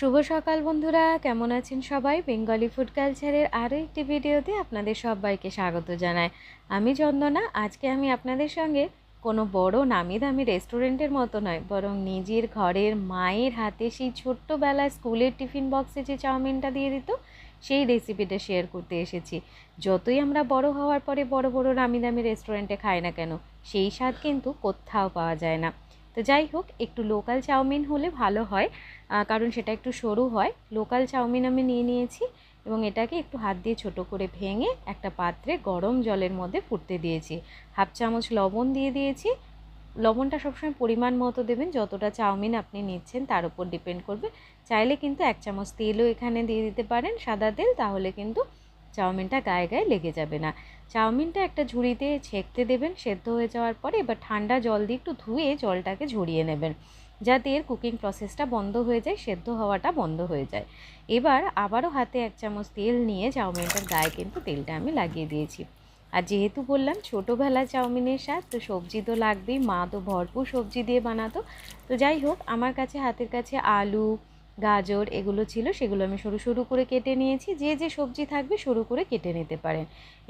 শুভ সকাল বন্ধুরা, কেমন আছেন সবাই? বেঙ্গলি ফুড কালচারের আরও একটি ভিডিওতে আপনাদের সবাইকে স্বাগত জানাই। আমি চন্দনা, আজকে আমি আপনাদের সঙ্গে কোনো বড় নামি দামি রেস্টুরেন্টের মতো নয়, বরং নিজের ঘরের মায়ের হাতে সেই ছোট্টবেলায় স্কুলের টিফিন বক্সে যে চাউমিনটা দিয়ে দিত, সেই রেসিপিটা শেয়ার করতে এসেছি। যতই আমরা বড় হওয়ার পরে বড় বড় নামি দামি রেস্টুরেন্টে খাই না কেন, সেই স্বাদ কিন্তু কোথাও পাওয়া যায় না। তো যাই হোক, একটু লোকাল চাউমিন হলে ভালো হয়। কারণ সেটা একটু সরু হয়। লোকাল চাউমিন আমি নিয়ে নিয়েছি এবং এটাকে একটু হাত দিয়ে ছোট করে ভেঙে একটা পাত্রে গরম জলের মধ্যে ফুটতে দিয়েছি। হাফ চামচ লবণ দিয়ে দিয়েছি। লবণটা সবসময় পরিমাণ মতো দেবেন। যতটা চাউমিন আপনি নিচ্ছেন তার উপর ডিপেন্ড করবে। চাইলে কিন্তু এক চামচ তেলও এখানে দিয়ে দিতে পারেন সাদা তেল। তাহলে কিন্তু চাউমিনটা গায়ে গায়ে লেগে যাবে না। চাউমিনটা একটা ঝুড়িতে ছেঁকতে দেবেন, সেদ্ধ হয়ে যাওয়ার পরে এবার ঠান্ডা জল দিয়ে একটু ধুয়ে জলটাকে ঝরিয়ে নেবেন, যাতে এর কুকিং প্রসেসটা বন্ধ হয়ে যায়, সেদ্ধ হওয়াটা বন্ধ হয়ে যায়। এবার আবারও হাতে এক চামচ তেল নিয়ে চাউমিনটার গায়ে কিন্তু তেলটা আমি লাগিয়ে দিয়েছি। আর যেহেতু বললাম ছোটোবেলা চাউমিনের স্বাদ, তো সবজি তো লাগবেই, মা তো ভরপুর সবজি দিয়ে বানাতো। তো যাই হোক, আমার কাছে, হাতের কাছে আলু গাজর এগুলো ছিল, সেগুলো আমি সরু সরু করে কেটে নিয়েছি। যে যে সবজি থাকবে সরু করে কেটে নিতে পারেন।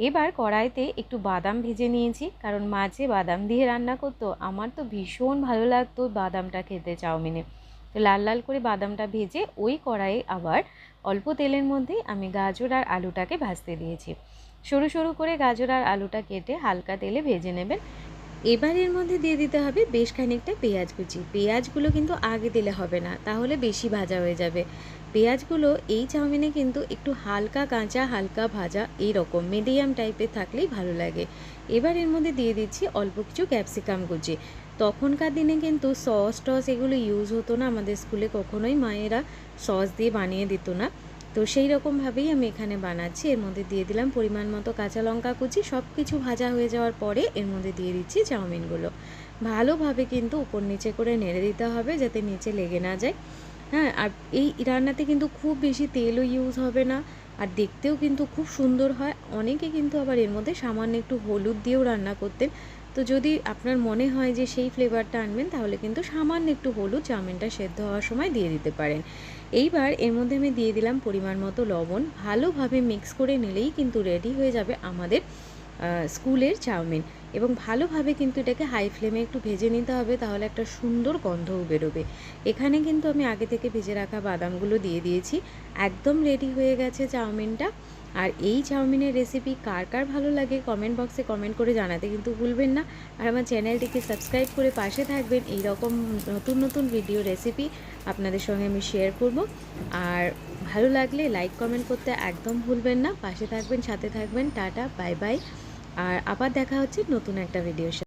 এবার কড়াইতে একটু বাদাম ভেজে নিয়েছি, কারণ মাঝে বাদাম দিয়ে রান্না করতো। আমার তো ভীষণ ভালো লাগতো বাদামটা খেতে চাউমিনে। তো লাল লাল করে বাদামটা ভেজে ওই কড়াইয়ে আবার অল্প তেলের মধ্যেই আমি গাজর আর আলুটাকে ভাজতে দিয়েছি। সরু সরু করে গাজর আর আলুটা কেটে হালকা তেলে ভেজে নেবেন। এবার এর মধ্যে দিয়ে দিতে হবে বেশ খানিকটা পেঁয়াজ কুচি। পেঁয়াজগুলো কিন্তু আগে দিলে হবে না, তাহলে বেশি ভাজা হয়ে যাবে। পেঁয়াজগুলো এই চাউমিনে কিন্তু একটু হালকা কাঁচা, হালকা ভাজা এই রকম মিডিয়াম টাইপের থাকলেই ভালো লাগে। এবার এর মধ্যে দিয়ে দিচ্ছি অল্প কিছু ক্যাপসিকাম কুচি। তখনকার দিনে কিন্তু সস টস এগুলো ইউজ হতো না, আমাদের স্কুলে কখনোই মায়েরা সস দিয়ে বানিয়ে দিত না। তো সেই রকমভাবেই আমি এখানে বানাচ্ছি। এর মধ্যে দিয়ে দিলাম পরিমাণ মতো কাঁচা লঙ্কা কুচি। সব কিছু ভাজা হয়ে যাওয়ার পরে এর মধ্যে দিয়ে দিচ্ছি চাউমিনগুলো। ভালোভাবে কিন্তু উপর নিচে করে নেড়ে দিতে হবে যাতে নিচে লেগে না যায়। হ্যাঁ আর এই রান্নাতে কিন্তু খুব বেশি তেলও ইউজ হবে না। আর দেখতেও কিন্তু খুব সুন্দর হয়। অনেকে কিন্তু আবার এর মধ্যে সামান্য একটু হলুদ দিয়েও রান্না করতেন। তো যদি আপনার মনে হয় যে সেই ফ্লেভারটা আনবেন, তাহলে কিন্তু সামান্য একটু হলুদ চাউমিনটা সেদ্ধ হওয়ার সময় দিয়ে দিতে পারেন। এইবার এর মধ্যে আমি দিয়ে দিলাম পরিমাণ মতো লবণ। ভালোভাবে মিক্স করে নিলেই কিন্তু রেডি হয়ে যাবে আমাদের স্কুলের চাউমিন। এবং ভালোভাবে কিন্তু এটাকে হাই ফ্লেমে একটু ভেজে নিতে হবে, তাহলে একটা সুন্দর গন্ধও বেরোবে। এখানে কিন্তু আমি আগে থেকে ভেজে রাখা বাদামগুলো দিয়ে দিয়েছি। একদম রেডি হয়ে গেছে চাউমিনটা। আর এই চাউমিনের রেসিপি কার কার ভালো লাগে কমেন্ট বক্সে কমেন্ট করে জানাতে কিন্তু ভুলবেন না। আর আমার চ্যানেলটিকে সাবস্ক্রাইব করে পাশে থাকবেন। এই রকম নতুন নতুন ভিডিও রেসিপি আপনাদের সঙ্গে আমি শেয়ার করব। আর ভালো লাগলে লাইক কমেন্ট করতে একদম ভুলবেন না। পাশে থাকবেন, সাথে থাকবেন। টাটা বাই বাই আর আবার দেখা হচ্ছে নতুন একটা ভিডিওর